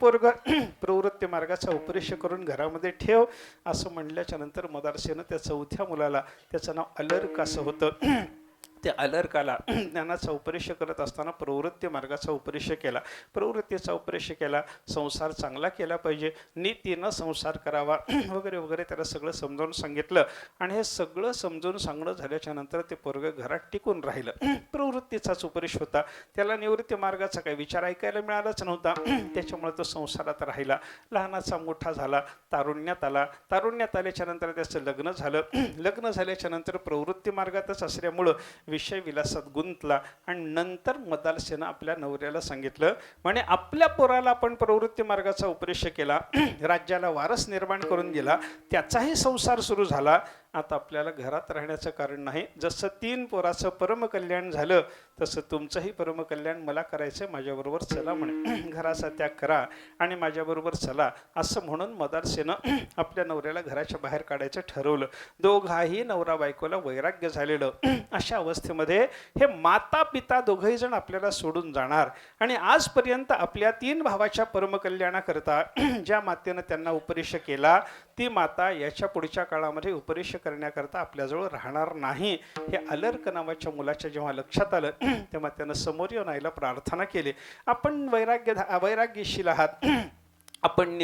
पोरग प्रवृत्ती मार्गाचा उपरेश करून घरामध्ये ठेव असं म्हणल्याच्या नंतर मदारसेनं त्या चौथ्या मुलाला त्याचं नाव अलर्क असं होतं. त्या अलर्काला ज्ञानाचा उपदेश करत असताना प्रवृत्ती मार्गाचा उपरेश केला. प्रवृत्तीचा उपरेश केला संसार चांगला केला पाहिजे नीतीनं संसार करावा वगैरे वगैरे त्याला सगळं समजावून सांगितलं. आणि हे सगळं समजावून सांगणं झाल्याच्यानंतर ते पोरग घरात टिकून राहिलं. प्रवृत्तीचाच उपरेश होता. त्याला निवृत्ती मार्गाचा काही विचार ऐकायला मिळालाच नव्हता. त्याच्यामुळे तो संसारात राहिला. लहानाचा मोठा झाला तारुण्यात आला. तारुण्यात आल्याच्यानंतर त्याचं लग्न झालं. लग्न झाल्याच्यानंतर प्रवृत्ती मार्गातच असल्यामुळं विषय विलासात गुंतला आणि नंतर मदालसेनं आपल्या नवऱ्याला सांगितलं म्हणे आपल्या पोराला आपण प्रवृत्ती मार्गाचा उपदेश केला राज्याला वारस निर्माण करून दिला त्याचाही संसार सुरू झाला आता आपल्याला घरात राहण्याचं कारण नाही. जसं तीन पोराचं परमकल्याण झालं तसं तुमचंही परमकल्याण मला करायचं माझ्याबरोबर चला म्हणे. घराचा त्याग करा आणि माझ्याबरोबर चला असं म्हणून मदारसेनं आपल्या नवऱ्याला घराच्या बाहेर काढायचं ठरवलं. दोघाही नवरा बायकोला वैराग्य झालेलं. अशा अवस्थेमध्ये हे माता पिता दोघही जण आपल्याला सोडून जाणार. आणि आजपर्यंत आपल्या तीन भावाच्या परमकल्याणाकरता ज्या मातेनं त्यांना उपदेश केला ती माता याच्या पुढच्या काळामध्ये उपदेश करण्याकरता आपल्याजवळ राहणार नाही. हे अलर्क नावाच्या मुलाच्या जेव्हा लक्षात आलं तेव्हा त्यानं समोर येऊन आईला प्रार्थना केली. आपण वैराग्य वैराग्यशील आहात. आपण